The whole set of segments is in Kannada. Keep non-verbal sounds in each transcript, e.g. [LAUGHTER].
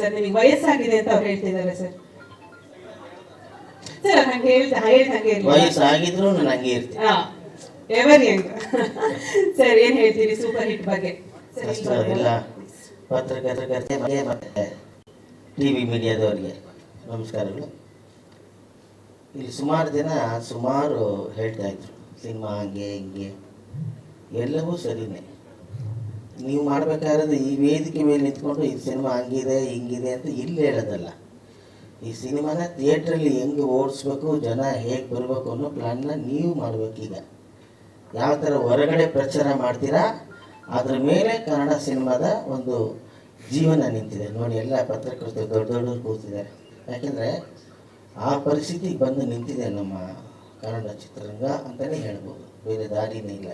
ಸರ್ ನಿಮಗೆ ವಯಸ್ಸಾಗಿದೆ ಅಂತ ಅವ್ರು ಹೇಳ್ತಿದ್ದಾರೆ ಸರ್. ಸರ್ ಹಂಗೆ ಹೇಳ್ತಾ ಹೇಳ್ದ ಹಂಗೆ ವಯಸ್ಸಾಗಿದ್ರು ನಾನು ಹಂಗೆ ಇರ್ತೀನಿ. ಹಾ ಎವರ್ ಯಂಗ್ ಸರ್ ಏನ್ ಹೇಳ್ತೀರಿ ಸೂಪರ್ ಹಿಟ್ ಬಗ್ಗೆ? ಸರ್, ಈಗ ಅಷ್ಟು ಇಲ್ಲ ಪತ್ರಕರ್ತರಿಗೆ ಮತ್ತೆ ಟಿ ವಿ ಮೀಡಿಯಾದವರಿಗೆ ನಮಸ್ಕಾರಗಳು. ಇಲ್ಲಿ ಸುಮಾರು ಜನ ಸುಮಾರು ಹೇಳ್ತಾ ಇದ್ರು. ಸಿನಿಮಾ ಹಂಗೆ ಹಿಂಗೆ. ಎಲ್ಲವೂ ಸರಿನೇ. ನೀವು ಮಾಡಬೇಕಾದ್ರೆ ಈ ವೇದಿಕೆ ಮೇಲೆ ನಿಂತ್ಕೊಂಡು ಈ ಸಿನಿಮಾ ಹಂಗಿದೆ, ಹಿಂಗಿದೆ ಅಂತ ಇಲ್ಲಿ ಹೇಳೋದಲ್ಲ. ಈ ಸಿನಿಮಾನ ಥಿಯೇಟ್ರಲ್ಲಿ ಹೆಂಗೆ ಓಡಿಸ್ಬೇಕು, ಜನ ಹೇಗೆ ಬರಬೇಕು ಅನ್ನೋ ಪ್ಲ್ಯಾನ್ನ ನೀವು ಮಾಡಬೇಕೀಗ. ಯಾವ ಥರ ಹೊರಗಡೆ ಪ್ರಚಾರ ಮಾಡ್ತೀರಾ, ಅದ್ರ ಮೇಲೆ ಕನ್ನಡ ಸಿನಿಮಾದ ಒಂದು ಜೀವನ ನಿಂತಿದೆ. ನೋಡಿ, ಎಲ್ಲ ಪತ್ರಕರ್ತರು ದೊಡ್ಡ ದೊಡ್ಡವ್ರು ಕೂತಿದ್ದಾರೆ. ಯಾಕೆಂದರೆ ಆ ಪರಿಸ್ಥಿತಿಗೆ ಬಂದು ನಿಂತಿದೆ ನಮ್ಮ ಕನ್ನಡ ಚಿತ್ರರಂಗ ಅಂತಲೇ ಹೇಳ್ಬೋದು. ಬೇರೆ ದಾರಿನೇ ಇಲ್ಲ.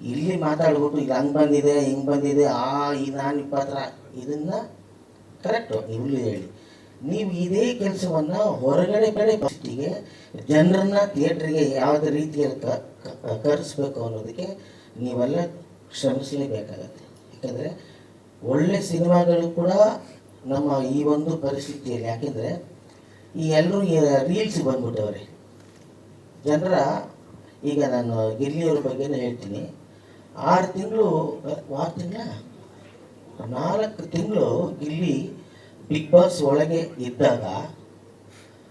ಇಲ್ಲಿ ಮಾತಾಡ್ಬಿಟ್ಟು ಇಲ್ಲಿ ಹಂಗೆ ಬಂದಿದೆ, ಹಿಂಗೆ ಬಂದಿದೆ, ಆ, ಈ, ನಾನು ಇಪ್ಪತ್ತರ, ಇದನ್ನು ಕರೆಕ್ಟು ಇಲ್ಲಿ ಹೇಳಿ. ನೀವು ಇದೇ ಕೆಲಸವನ್ನು ಹೊರಗಡೆ ಕಡೆ ಫಸ್ಟಿಗೆ ಜನರನ್ನ ಥಿಯೇಟ್ರಿಗೆ ಯಾವುದೇ ರೀತಿಯಲ್ಲಿ ಕ ಕರೆಸ್ಬೇಕು ಅನ್ನೋದಕ್ಕೆ ನೀವೆಲ್ಲ ಶ್ರಮಿಸಲೇಬೇಕಾಗತ್ತೆ. ಯಾಕಂದರೆ ಒಳ್ಳೆ ಸಿನಿಮಾಗಳು ಕೂಡ ನಮ್ಮ ಈ ಒಂದು ಪರಿಸ್ಥಿತಿಯಲ್ಲಿ. ಯಾಕೆಂದರೆ ಈ ಎಲ್ಲರೂ ರೀಲ್ಸ್ ಬಂದ್ಬಿಟ್ಟವ್ರೆ. ಜನರ, ಈಗ ನಾನು ಗಿಲ್ಲಿಯವ್ರ ಬಗ್ಗೆನೇ ಹೇಳ್ತೀನಿ. ಆರು ತಿಂಗಳು, ಆರು ತಿಂಗಳ? ನಾಲ್ಕು ತಿಂಗಳು ಇಲ್ಲಿ ಬಿಗ್ ಬಾಸ್ ಒಳಗೆ ಇದ್ದಾಗ,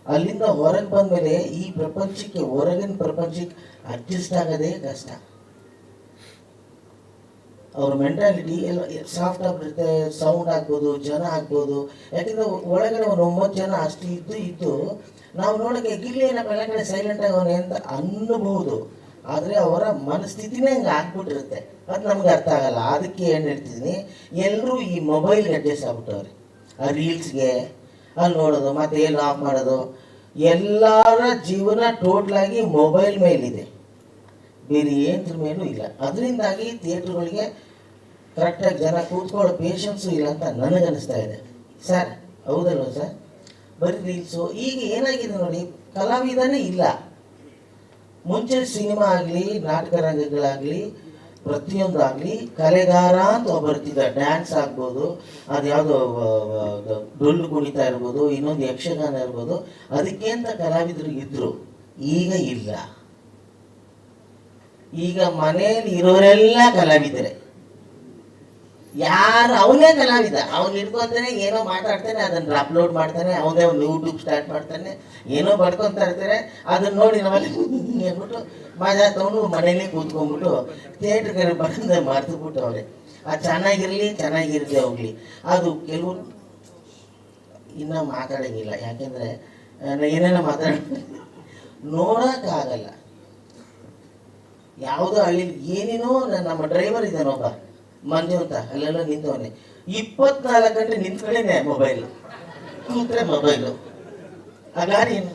ಅಲ್ಲಿಂದ ಹೊರಗೆ ಬಂದ ಮೇಲೆ ಈ ಪ್ರಪಂಚಕ್ಕೆ, ಹೊರಗಿನ ಪ್ರಪಂಚಕ್ಕೆ ಅಡ್ಜಸ್ಟ್ ಆಗೋದೇ ಕಷ್ಟ. ಅವ್ರ ಮೆಂಟಾಲಿಟಿ ಎಲ್ಲ ಸಾಫ್ಟ್ ಆಗಿಬಿಡುತ್ತೆ ಸೌಂಡ್ ಆಗ್ಬೋದು, ಜನ ಆಗ್ಬೋದು. ಯಾಕಂದ್ರೆ ಒಳಗಡೆ ಒಂದು ಒಂಬತ್ತು ಜನ ಅಷ್ಟು ಇದ್ದು ಇದ್ದು, ನಾವು ನೋಡೋಕೆ ಗಿಲ್ಲಿ ನಮ್ಮ ಎಲ್ಲ ಸೈಲೆಂಟ್ ಆಗೋನೆ ಅಂತ ಅನ್ನಬಹುದು. ಆದರೆ ಅವರ ಮನಸ್ಥಿತಿನೇ ಹಂಗೆ ಆಗ್ಬಿಟ್ಟಿರುತ್ತೆ. ಅದು ನಮ್ಗೆ ಅರ್ಥ ಆಗಲ್ಲ. ಅದಕ್ಕೆ ಏನು ಹೇಳ್ತಿದ್ದೀನಿ ಎಲ್ಲರೂ ಈ ಮೊಬೈಲ್ಗೆ ಅಡ್ಜಸ್ಟ್ ಆಗ್ಬಿಟ್ಟವ್ರೆ. ಆ ರೀಲ್ಸ್ಗೆ, ಅಲ್ಲಿ ನೋಡೋದು, ಮತ್ತೆ ಎಲ್ಲಿ ಆಫ್ ಮಾಡೋದು. ಎಲ್ಲರ ಜೀವನ ಟೋಟ್ಲಾಗಿ ಮೊಬೈಲ್ ಮೇಲಿದೆ. ಬೇರೆ ಏನ್ರ ಮೇಲೂ ಇಲ್ಲ. ಅದರಿಂದಾಗಿ ಥಿಯೇಟ್ರ್ಗಳಿಗೆ ಕರೆಕ್ಟಾಗಿ ಜನ ಕೂತ್ಕೊಳ್ಳೋ ಪೇಷನ್ಸು ಇಲ್ಲ ಅಂತ ನನಗನ್ನಿಸ್ತಾ ಇದೆ. ಸರ್, ಹೌದಲ್ವ ಸರ್? ಬರೀ ರೀಲ್ಸು ಈಗ ಏನಾಗಿದೆ ನೋಡಿ, ಕಲಾವಿದನೇ ಇಲ್ಲ. ಮುಂಚೆ ಸಿನಿಮಾ ಆಗಲಿ, ನಾಟಕ ರಂಗಗಳಾಗಲಿ, ಪ್ರತಿಯೊಂದು ಆಗಲಿ, ಕಲೆಗಾರ ಅಂತ ಬರ್ತಿದ್ದ ಡ್ಯಾನ್ಸ್ ಆಗ್ಬೋದು, ಅದು ಯಾವುದೋ ಡೊಳ್ಳು ಕುಣಿತ ಇರ್ಬೋದು, ಇನ್ನೊಂದು ಯಕ್ಷಗಾನ ಇರ್ಬೋದು. ಅದಕ್ಕೆ ಅಂತ ಕಲಾವಿದರು ಇದ್ರು. ಈಗ ಇಲ್ಲ. ಈಗ ಮನೆಯಲ್ಲಿ ಇರೋರೆಲ್ಲ ಕಲಾವಿದರೆ. ಯಾರು ಅವನೇ ಕಲಾವಿದ. ಅವ್ನು ಹಿಡ್ಕೊಂತಾನೆ ಏನೋ ಮಾತಾಡ್ತಾನೆ, ಅದನ್ನ ಅಪ್ಲೋಡ್ ಮಾಡ್ತಾನೆ ಅವನೇ ಒಂದು ಯೂಟ್ಯೂಬ್ ಸ್ಟಾರ್ಟ್ ಮಾಡ್ತಾನೆ, ಏನೋ ಬಡ್ಕೊಂತ ಇರ್ತಾರೆ ಅದನ್ನ ನೋಡಿ ನಮ್ಮಲ್ಲಿ [LAUGHS] ಅಂದ್ಬಿಟ್ಟು ಮಜಾ ತಗೊಂಡು ಮನೇಲಿ ಕೂತ್ಕೊಂಡ್ಬಿಟ್ಟು ಥಿಯೇಟ್ರಿಗೆ ಬಂದು ಮರ್ತು ಅವ್ರೆ. ಅದು ಚೆನ್ನಾಗಿರಲಿ ಚೆನ್ನಾಗಿರ್ಲಿ ಹೋಗ್ಲಿ. ಅದು ಕೆಲವು ಇನ್ನೂ ಮಾತಾಡಂಗಿಲ್ಲ. ಯಾಕೆಂದರೆ ಏನೇನೋ ಮಾತಾಡ ನೋಡೋಕ್ಕಾಗಲ್ಲ. ಯಾವುದೋ ಹಳ್ಳಿ ಏನೇನೋ ನಮ್ಮ ಡ್ರೈವರ್ ಇದ್ದಾನೊಬ್ಬ. ಮಂಜು ಅಂತ ಅಲ್ಲೆಲ್ಲ ನಿಂತವನೆ. ಇಪ್ಪತ್ನಾಲ್ಕು ಗಂಟೆ ನಿಂತ್ಕೊಂಡೇನೆ ಮೊಬೈಲ್. ಕೂತ್ರೆ ಮೊಬೈಲು. ಗಾಡಿ ಏನು?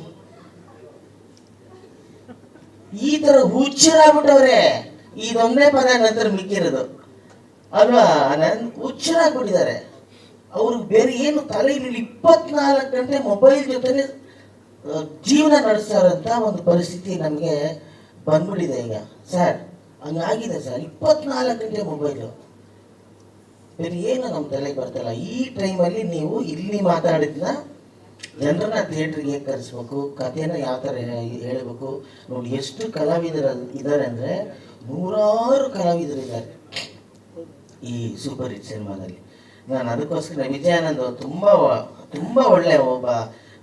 ಈ ತರ ಹುಚ್ಚರಾಗ್ಬಿಟ್ಟವ್ರೆ. ಇದೊಂದೇ ಪದ ನಂತರ ಮಿಕ್ಕಿರೋದು. ಅಲ್ವಾ? ನನ್ ಹುಚ್ಚರಾಗ್ಬಿಟ್ಟಿದ್ದಾರೆ. ಅವ್ರು ಬೇರೆ ಏನು ತಲೆಯಲ್ಲಿ ಇಪ್ಪತ್ನಾಲ್ಕು ಗಂಟೆ ಮೊಬೈಲ್ ಜೊತೆನೆ ಜೀವನ ನಡೆಸ್ತಾರಂತ ಒಂದು ಪರಿಸ್ಥಿತಿ ನಮಗೆ ಬಂದ್ಬಿಟ್ಟಿದೆ ಈಗ. ಸರ್, ಹಂಗಾಗಿದೆ ಸರ್. ಇಪ್ಪತ್ನಾಲ್ಕು ಗಂಟೆ ಮೊಬೈಲು. ಬೇರೆ ಏನು ನಮ್ಮ ತಲೆಗೆ ಬರ್ತಲ್ಲ. ಈ ಟೈಮಲ್ಲಿ ನೀವು ಇಲ್ಲಿ ಮಾತಾಡಿದ್ನ ಜನರನ್ನ ಥಿಯೇಟ್ರಿಗೆ ಕರೆಸ್ಬೇಕು ಕಥೆನ ಯಾವ ಥರ ಹೇಳಬೇಕು. ನೋಡಿ, ಎಷ್ಟು ಕಲಾವಿದರ ಇದ್ದಾರೆ ಅಂದರೆ ನೂರಾರು ಕಲಾವಿದರು ಇದ್ದಾರೆ ಈ ಸೂಪರ್ ಹಿಟ್ ಸಿನಿಮಾದಲ್ಲಿ. ನಾನು ಅದಕ್ಕೋಸ್ಕರ ವಿಜಯಾನಂದ್ ತುಂಬ ತುಂಬ ಒಳ್ಳೆಯ ಒಬ್ಬ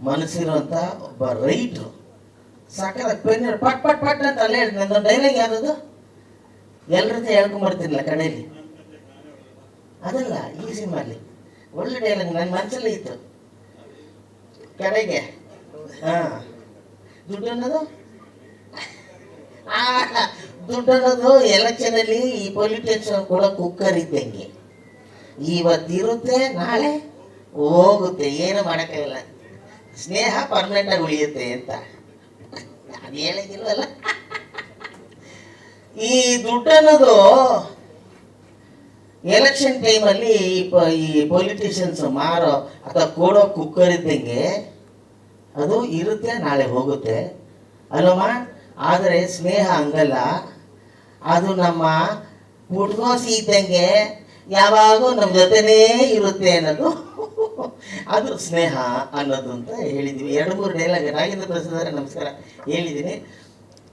ಮನಸ್ಸಿರುವಂಥ ಒಬ್ಬ ರೈಟ್ರು ಸಾಕಾದಾಗ ಪೆನ್ ಪಟ್ ಪಟ್ ಪಟ್ ಅಂತ ಅಲ್ಲೇ ಹೇಳ್ತೀನಿ. ನಂದೊಂದು ಡೈಲಾಗ್ ಯಾರದು ಎಲ್ಲರ ಜೊತೆ ಹೇಳ್ಕೊಂಬರ್ತೀನಲ್ಲ ಕಡೆಯಲ್ಲಿ ಅದಲ್ಲ, ಈ ಸಿನಿಮಾಲಿ ಒಳ್ಳೆ ಡೈಲಾಗ್ ನನ್ನ ಮನಸ್ಸಲ್ಲಿ ಇತ್ತು. ಕಡೆಗೆ. ಹಾಂ. ದುಡ್ಡು ಅನ್ನೋದು ದುಡ್ಡು ಅನ್ನೋದು ಎಲೆಕ್ಷನ್ ಅಲ್ಲಿ ಈ ಪೊಲಿಟಿಷಿಯನ್ ಕೂಡ ಕುಕ್ಕರ್ ಇದ್ದಂಗೆ. ಇವತ್ತಿರುತ್ತೆ, ನಾಳೆ ಹೋಗುತ್ತೆ, ಏನು ಮಾಡೋಕ್ಕಾಗಲ್ಲ. ಸ್ನೇಹ ಪರ್ಮನೆಂಟ್ ಆಗಿ ಉಳಿಯುತ್ತೆ ಅಂತ. ಅದು ಹೇಳಂಗಿಲ್ವಲ್ಲ ಈ ದುಡ್ಡು ಅನ್ನೋದು ಎಲೆಕ್ಷನ್ ಟೈಮಲ್ಲಿ ಈ ಪೊಲಿಟಿಷಿಯನ್ಸ್ ಮಾರೋ ಅಥವಾ ಕೊಡೋ ಕುಕ್ಕರ್ ಇದ್ದಂಗೆ ಅದು ಇರುತ್ತೆ, ನಾಳೆ ಹೋಗುತ್ತೆ. ಅಲ್ವಮ್ಮ ಆದರೆ ಸ್ನೇಹ ಹಂಗಲ್ಲ. ಅದು ನಮ್ಮ ಪುಟ್ಗೋಸಿ ಇದ್ದಂಗೆ ಯಾವಾಗೂ ನಮ್ಮ ಜೊತೆನೇ ಇರುತ್ತೆ ಅನ್ನೋದು. ಅದು ಸ್ನೇಹ ಅನ್ನೋದು ಅಂತ ಹೇಳಿದ್ವಿ. ಎರಡು, ಮೂರು ಡೈಲಾಗ್ ನಾಗೇಂದ್ರ ಪ್ರಸಾದ್ ನಮಸ್ಕಾರ ಹೇಳಿದ್ದೀನಿ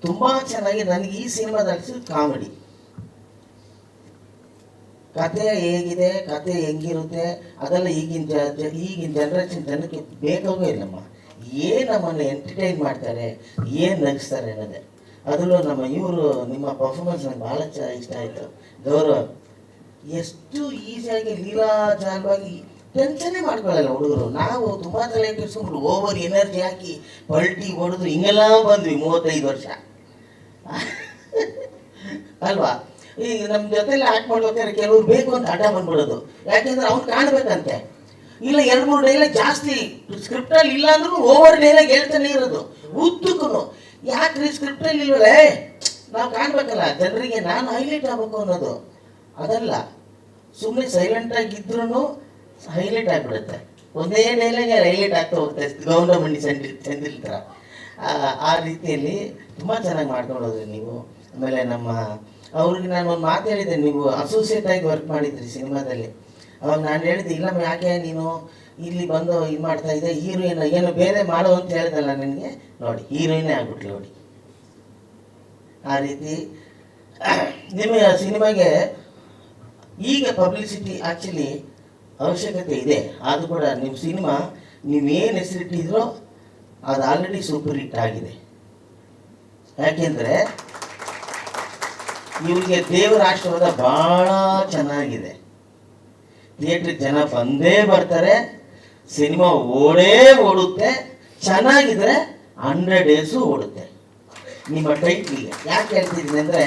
ತುಂಬ ಚೆನ್ನಾಗಿ ನನಗೆ ಈ ಸಿನಿಮಾದಲ್ಲಿ ಕಾಮಿಡಿ. ಕತೆ ಹೇಗಿದೆ, ಕತೆ ಹೆಂಗಿರುತ್ತೆ, ಅದೆಲ್ಲ ಈಗಿನ ಜ ಈಗಿನ ಜನ್ರೇಷನ್ ಜನಕ್ಕೆ ಬೇಕಾಗೋ ಇಲ್ಲಮ್ಮ ಏನು ನಮ್ಮನ್ನು ಎಂಟರ್ಟೈನ್ ಮಾಡ್ತಾರೆ, ಏನು ನಗಿಸ್ತಾರೆ ಅನ್ನೋದೇ. ಅದರಲ್ಲೂ ನಮ್ಮ ಇವರು, ನಿಮ್ಮ ಪರ್ಫಾರ್ಮೆನ್ಸ್ ನಂಗೆ ಭಾಳ ಚ ಇಷ್ಟ ಆಯಿತು. ಗೌರವ, ಎಷ್ಟು ಈಸಿಯಾಗಿ ಲೀಲಾಜಾಲವಾಗಿ ಟೆನ್ಷನ್ನೇ ಮಾಡ್ಕೊಳ್ಳಲ್ಲ ಹುಡುಗರು. ನಾವು ತುಂಬ ತಲೆ ಕೆಡಿಸ್ಕೊಂಡು ಓವರ್ ಎನರ್ಜಿ ಹಾಕಿ ಪಲ್ಟಿ ಹೊಡೆದು ಹಿಂಗೆಲ್ಲ ಬಂದ್ವಿ ಮೂವತ್ತೈದು ವರ್ಷ. ಅಲ್ವಾ? ಈಗ ನಮ್ಮ ಜೊತೆಲಿ ಆಕ್ಟ್ ಮಾಡ್ಬೇಕಾದ್ರೆ ಕೆಲವ್ರು ಬೇಕು ಅಂತ ಹಠ ಬಂದ್ಬಿಡೋದು. ಯಾಕೆಂದ್ರೆ ಅವ್ನು ಕಾಣ್ಬೇಕಂತೆ. ಇಲ್ಲ, ಎರಡು ಮೂರು ಡೈಲಾಗ್ ಜಾಸ್ತಿ ಸ್ಕ್ರಿಪ್ಟಲ್ಲಿ ಇಲ್ಲ ಅಂದ್ರೂ ಓವರ್ ಡೈಲಾಗ್ ಹೇಳ್ತಾನೆ ಇರೋದು. ಉದ್ದಕ್ಕೂ ಯಾಕ್ರಿ ಸ್ಕ್ರಿಪ್ಟಲ್ಲಿ ಇಲ್ವಲ್ಲ ನಾವು ಕಾಣ್ಬೇಕಲ್ಲ, ಜನರಿಗೆ ನಾನು ಹೈಲೈಟ್ ಆಗ್ಬೇಕು ಅನ್ನೋದು. ಅದಲ್ಲ ಸುಮ್ಮನೆ ಸೈಲೆಂಟ್ ಆಗಿದ್ರು ಹೈಲೈಟ್ ಆಗಿಬಿಡುತ್ತೆ. ಒಂದೇ ಡೈಲಾಗ್ ಹೈಲೈಟ್ ಆಗ್ತಾ ಹೋಗುತ್ತೆ ಗೌಂಡಮಂಡಿ ಚಂದಿ ಚಂದಿಲ್ ಥರ ಆ- ಆ ರೀತಿಯಲ್ಲಿ ತುಂಬ ಚೆನ್ನಾಗಿ ಮಾಡ್ಕೊಂಡೋದ್ರಿ ನೀವು. ಆಮೇಲೆ ನಮ್ಮ ಅವ್ರಿಗೆ ನಾನು ಒಂದು ಮಾತು ಹೇಳಿದ್ದೆ ನೀವು ಅಸೋಸಿಯೇಟ್ ಆಗಿ ವರ್ಕ್ ಮಾಡಿದ್ರಿ ಸಿನಿಮಾದಲ್ಲಿ. ಅವಾಗ ನಾನು ಹೇಳಿದ್ದೆ ಇಲ್ಲ ಯಾಕೆ ನೀನು ಇಲ್ಲಿ ಬಂದು ಇದು ಮಾಡ್ತಾ ಇದ್ದೆ ಹೀರೋಯಿನ್ ಏನು ಬೇರೆ ಮಾಡು ಅಂತ ಹೇಳಿದಲ್ಲ ನನಗೆ? ನೋಡಿ, ಹೀರೋಯಿನೇ ಆಗ್ಬಿಟ್ಲು ನೋಡಿ. ಆ ರೀತಿ ನಿಮ್ಮ ಸಿನಿಮಾಗೆ ಈಗ ಪಬ್ಲಿಸಿಟಿ ಆ್ಯಕ್ಚುಲಿ ಅವಶ್ಯಕತೆ ಇದೆ. ಆದರೂ ಕೂಡ ನಿಮ್ಮ ಸಿನಿಮಾ ನೀವೇನು ಹೆಸರಿಟ್ಟಿದ್ರೋ ಅದು ಆಲ್ರೆಡಿ ಸೂಪರ್ ಹಿಟ್ ಆಗಿದೆ. ಯಾಕೆಂದರೆ ಇವ್ರಿಗೆ ದೇವರ ಆಶೀರ್ವಾದ ಭಾಳ ಚೆನ್ನಾಗಿದೆ. ಥಿಯೇಟ್ರಿಗೆ ಜನ ಬಂದೇ ಬರ್ತಾರೆ, ಸಿನಿಮಾ ಓಡೇ ಓಡುತ್ತೆ, ಚೆನ್ನಾಗಿದ್ರೆ ಹಂಡ್ರೆಡ್ ಡೇಸು ಓಡುತ್ತೆ. ನಿಮ್ಮ ಟೈಟ್ಲಿಗೆ ಯಾಕೆ ಹೇಳ್ತಿದ್ದೀನಿ ಅಂದರೆ,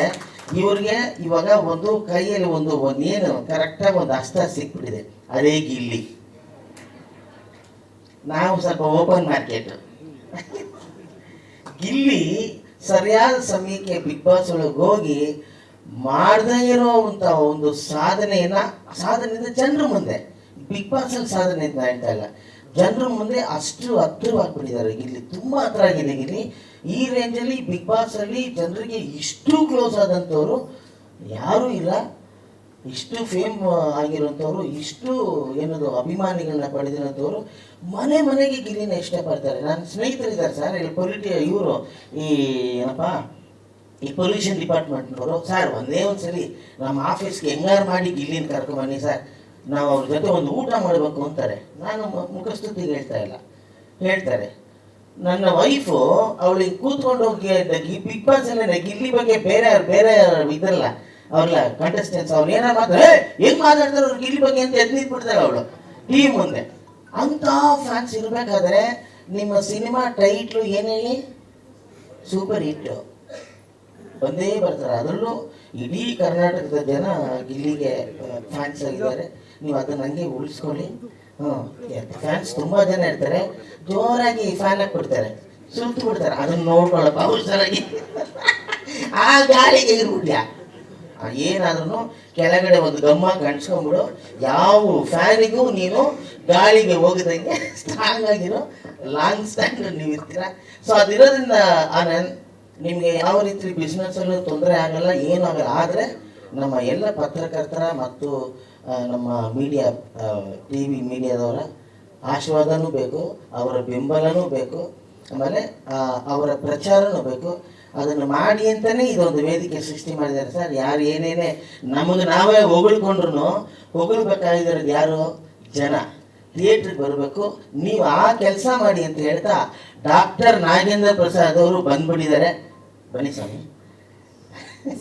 ಇವ್ರಿಗೆ ಇವಾಗ ಒಂದು ಕೈಯಲ್ಲಿ ಒಂದು ಒಂದು ಏನು ಕರೆಕ್ಟಾಗಿ ಒಂದು ಹಸ್ತ ಸಿಕ್ಬಿಟ್ಟಿದೆ. ಅದೇ ಗಿಲ್ಲಿ. ನಾವು ಸ್ವಲ್ಪ ಓಪನ್ ಮಾರ್ಕೆಟ್. ಗಿಲ್ಲಿ ಸರಿಯಾದ ಸಮಯಕ್ಕೆ ಬಿಗ್ ಬಾಸ್ ಒಳಗೆ ಹೋಗಿ ಮಾಡದೇ ಇರೋವಂಥ ಒಂದು ಸಾಧನೆಯನ್ನ, ಸಾಧನೆಯಿಂದ ಜನರ ಮುಂದೆ, ಬಿಗ್ ಬಾಸ್ ಅಲ್ಲಿ ಸಾಧನೆ ಅಂತ ಹೇಳ್ತಾ ಇಲ್ಲ. ಜನರ ಮುಂದೆ ಅಷ್ಟು ಹತ್ತಿರವಾಗ್ಬಿಟ್ಟಿದ್ದಾರೆ ಇಲ್ಲಿ ತುಂಬಾ ಹತ್ರ ಆಗಿದೆ. ಇಲ್ಲಿ ಈ ರೇಂಜಲ್ಲಿ ಬಿಗ್ ಬಾಸ್ ಅಲ್ಲಿ ಜನರಿಗೆ ಇಷ್ಟು ಕ್ಲೋಸ್ ಆದಂಥವ್ರು ಯಾರೂ ಇಲ್ಲ. ಇಷ್ಟು ಫೇಮ್ ಆಗಿರೋಂಥವ್ರು ಇಷ್ಟು ಏನದು ಅಭಿಮಾನಿಗಳನ್ನ ಪಡೆದಿರೋಂಥವ್ರು ಮನೆ ಮನೆಗೆ ಗಿಲ್ಲಿನ ಇಷ್ಟಪಡ್ತಾರೆ. ನನ್ನ ಸ್ನೇಹಿತರಿದ್ದಾರೆ ಸರ್. ಇಲ್ಲಿ ಪೊಲಿಟಿ ಇವರು ಈ ಏನಪ್ಪ ಈ ಪೊಲ್ಯೂಷನ್ ಡಿಪಾರ್ಟ್ಮೆಂಟ್ನವರು ಸರ್, ಒಂದೇ ಒಂದು ಸರಿ ನಮ್ಮ ಆಫೀಸ್ಗೆ ಹೆಂಗಾರು ಮಾಡಿ ಗಿಲ್ಲಿನ ಕರ್ಕೊಂಬನ್ನಿ ಸರ್. ನಾವು ಅವ್ರ ಜೊತೆ ಒಂದು ಊಟ ಮಾಡಬೇಕು ಅಂತಾರೆ. ನಾನು ಮುಖಸ್ತುತಿ ಹೇಳ್ತಾ ಇಲ್ಲ. ಹೇಳ್ತಾರೆ. ನನ್ನ ವೈಫು ಅವಳಿಗೆ ಕೂತ್ಕೊಂಡು ಹೋಗಿ ಬಿಗ್ ಬಾಸ್ ಅಲ್ಲ ಗಿಲ್ಲಿ ಬಗ್ಗೆ ಬೇರೆ ಬೇರೆ ಇದಲ್ಲ ಅವ್ರಲ್ಲ ಕಂಟೆಸ್ಟೆಂಟ್ಸ್ ಅವ್ರು ಏನಾರು ಮಾತ್ರ ಹೆಂಗ್ ಮಾತಾಡ್ತಾರೆ ಅವ್ರು ಗಿಲ್ಲಿ ಬಗ್ಗೆ ಅಂತ ಎದ್ದು ನಿಂತ್ಬಿಡ್ತಾರೆ ಅವಳು. ಟೀಮ್ ಮುಂದೆ. ಅಂತ ಫ್ಯಾನ್ಸ್ ಇರಬೇಕಾದ್ರೆ ನಿಮ್ಮ ಸಿನಿಮಾ ಟೈಟ್ಲು ಏನೇಳಿ ಸೂಪರ್ ಹಿಟ್ಟು ಬಂದೇ ಬರ್ತಾರೆ. ಅದರಲ್ಲೂ ಇಡೀ ಕರ್ನಾಟಕದ ಜನ ಗಿಲ್ಲಿಗೆ ಫ್ಯಾನ್ಸ್ ಆಗಿದ್ದಾರೆ. ನೀವು ಅದನ್ನ ಹಂಗೆ ಉಳಿಸ್ಕೊಳ್ಳಿ. ಹ್ಞೂ ಫ್ಯಾನ್ಸ್ ತುಂಬಾ ಜನ ಇರ್ತಾರೆ. ಜೋರಾಗಿ ಫ್ಯಾನ್ ಹಾಕ್ಬಿಡ್ತಾರೆ ಸುತ್ತು ಬಿಡ್ತಾರೆ ಅದನ್ನ ನೋಡ್ಕೊಳ್ಳಪ್ಪ. ಹುಷಾರಾಗಿ ಆ ಗಾಳಿಗೆ ಇರ್ಬಿಟ್ಯಾ ಏನಾದ್ರೂ ಕೆಳಗಡೆ ಒಂದು ಗಮ್ಮ ಕಣ್ಸ್ಕೊಂಡ್ಬಿಡು. ಯಾವ ಫ್ಯಾನಿಗೂ ನೀನು ಗಾಳಿಗೆ ಹೋಗದಂಗೆ ಸ್ಟ್ರಾಂಗ್ [LAUGHS] ಆಗಿರೋ ಲಾಂಗ್ ಸ್ಟ್ಯಾಂಡ್ ನೀವು ಇರ್ತೀರ ಸೊ ಅದಿರೋದ್ರಿಂದ ಆನಂದ್ ನಿಮಗೆ ಯಾವ ರೀತಿ ಬಿಸ್ನೆಸ್ಸಲ್ಲೂ ತೊಂದರೆ ಆಗಲ್ಲ ಏನಾಗಲ್ಲ ಆದರೆ ನಮ್ಮ ಎಲ್ಲ ಪತ್ರಕರ್ತರ ಮತ್ತು ನಮ್ಮ ಮೀಡಿಯಾ ಟಿ ವಿ ಮೀಡಿಯಾದವರ ಆಶೀರ್ವಾದನೂ ಬೇಕು, ಅವರ ಬೆಂಬಲನೂ ಬೇಕು, ಆಮೇಲೆ ಅವರ ಪ್ರಚಾರನೂ ಬೇಕು. ಅದನ್ನು ಮಾಡಿ ಅಂತಲೇ ಇದೊಂದು ವೇದಿಕೆ ಸೃಷ್ಟಿ ಮಾಡಿದ್ದಾರೆ ಸರ್. ಯಾರು ಏನೇನೇ ನಮಗೆ ನಾವೇ ಹೊಗಳ್ಕೊಂಡ್ರು ಹೊಗಳ್ಬೇಕಾಗಿರೋದು ಯಾರು? ಜನ. ಥಿಯೇಟ್ರಿಗೆ ಬರಬೇಕು. ನೀವು ಆ ಕೆಲಸ ಮಾಡಿ ಅಂತ ಹೇಳ್ತಾ ಡಾಕ್ಟರ್ ನಾಗೇಂದ್ರ ಪ್ರಸಾದ್ ಅವರು ಬಂದ್ಬಿಟ್ಟಿದ್ದಾರೆ. ಬನ್ನಿ ಸ್ವಾಮಿ.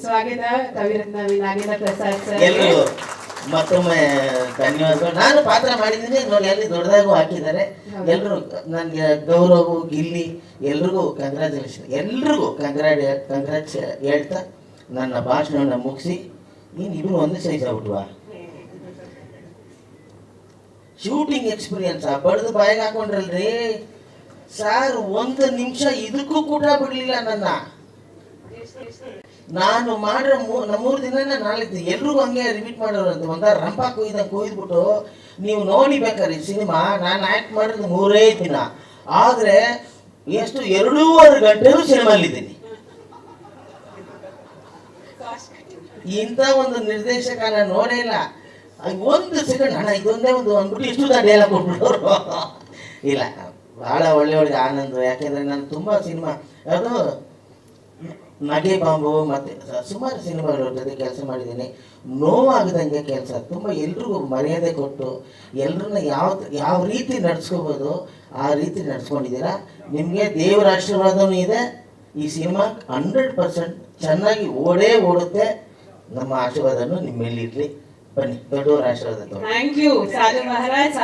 ಸ್ವಾಗತ ಕವಿರತ್ನ ವಿ. ನಾಗೇಂದ್ರ ಪ್ರಸಾದ್ ಸರ್. ಎಲ್ಲರೂ ಮತ್ತೊಮ್ಮೆ ಧನ್ಯವಾದಗಳು. ನಾನು ಪಾತ್ರ ಮಾಡಿದ್ದೀನಿ ನೋಡಿ ಅಲ್ಲಿ ದೊಡ್ಡದಾಗೂ ಹಾಕಿದ್ದಾರೆ. ಎಲ್ಲರೂ ನನಗೆ ಗೌರವ್ ಗಿಲ್ಲಿ ಎಲ್ರಿಗೂ ಕಂಗ್ರ್ಯಾಚುಲೇಷನ್ ಎಲ್ರಿಗೂ ಕಂಗ್ರಾಡ್ ಕಂಗ್ರಾಚ್ ಹೇಳ್ತಾ ನನ್ನ ಭಾಷಣವನ್ನು ಮುಗಿಸಿ ನೀನು ಇಬ್ರು ಒಂದೇ ಸೈಜ್ ಆಗ್ಬಿಟ್ವಾ? ಶೂಟಿಂಗ್ ಎಕ್ಸ್ಪೀರಿಯನ್ಸ್ ಬಡ್ದು ಬಾಯಿಗೆ ಹಾಕೊಂಡ್ರಲ್ರಿ. ಸರ್ ಒಂದು ನಿಮಿಷ ಇದಕ್ಕೂ ಕೂಡ ಬಿಡಲಿಲ್ಲ ನನ್ನ. ನಾನು ಮಾಡಿರೋ ಮೂರು ದಿನ ನಾಲ್ಕು ಎಲ್ರಿಗೂ ಹಂಗೆ ರಿಪೀಟ್ ಮಾಡೋರು ಅಂತ ಒಂಥರ ರಂಪ ಕುಯ್ದ ಕೊಯ್ದ್ಬಿಟ್ಟು ನೀವು ನೋಡಿ ಬೇಕಾರೆ ಈ ಸಿನಿಮಾ, ನಾನು ಆ್ಯಕ್ಟ್ ಮಾಡಿರೋದು ಮೂರೇ ದಿನ. ಆದರೆ ಎಷ್ಟು ಎರಡೂವರೆ ಗಂಟೆನೂ ಸಿನಿಮಾಲಿದ್ದೀನಿ. ಇಂಥ ಒಂದು ನಿರ್ದೇಶಕ ನಾನು ನೋಡೇ ಇಲ್ಲ. ಒಂದು ಸೆಕೆಂಡ್ ಅಣ್ಣ, ಇದೊಂದೇ ಒಂದು ಅಂದ್ಬಿಟ್ಟು ಇಷ್ಟು ದಂಡ ಎಲ್ಲ ಕೊಟ್ಬಿಡೋರು. ಇಲ್ಲ ಭಾಳ ಒಳ್ಳೆ ಒಳ್ಳೆ ಆನಂದ. ಯಾಕೆಂದರೆ ನಾನು ತುಂಬ ಸಿನಿಮಾ ಅದು ನಗೆ ಬಾಂಬು ಮತ್ತು ಸುಮಾರು ಸಿನಿಮಾಗಳ ಜೊತೆ ಕೆಲಸ ಮಾಡಿದ್ದೀನಿ. ನೋವಾಗದಂಗೆ ಕೆಲಸ. ತುಂಬ ಎಲ್ರಿಗೂ ಮರ್ಯಾದೆ ಕೊಟ್ಟು ಎಲ್ಲರನ್ನ ಯಾವ ಯಾವ ರೀತಿ ನಡ್ಸ್ಕೋಬೋದು, ಆ ರೀತಿ ನಡ್ಸ್ಕೊಂಡಿದ್ದೀರಾ. ನಿಮಗೆ ದೇವರ ಆಶೀರ್ವಾದನೂ ಇದೆ. ಈ ಸಿನಿಮಾ ಹಂಡ್ರೆಡ್ ಪರ್ಸೆಂಟ್ ಚೆನ್ನಾಗಿ ಓಡೇ ಓಡುತ್ತೆ. ನಮ್ಮ ಆಶೀರ್ವಾದನೂ ನಿಮ್ಮ ಮೇಲಿರಲಿ ಬನ್ನಿ, ದೊಡ್ಡವರ ಆಶೀರ್ವಾದ ಯು. ಸಾಧು ಮಹಾರಾಜ್